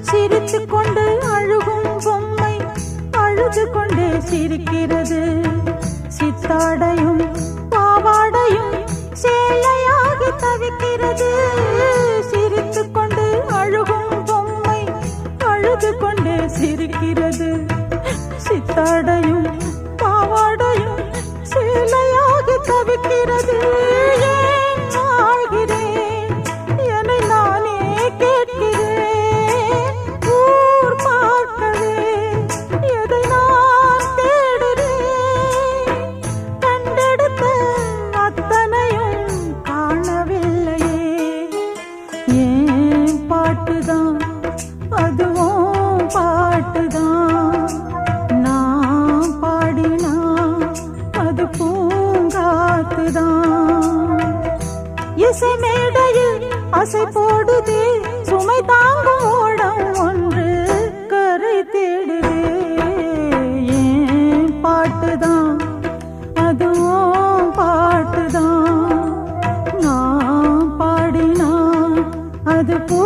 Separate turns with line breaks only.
சிரித்துக் கொண்டு அழுகும் பொம்மை அழுது கொண்டே சிரிக்கிறது. சித்தாடையும் பாவாடையும் சேலையாக தவிக்கிறது. சிரித்துக் கொண்டு அழுகும் பொம்மை அழுது கொண்டே சிரிக்கிறது. சித்தாடையும் பாவாடையும் சேலையாகி தவிக்கிறது. அசை போடுதே சுமை தாங்கும் ஓடம் ஒன்று கரை தேடுதே. ஏன் பாட்டுதான்? அதுவும் பாட்டுதான். நான் பாடினா அது போ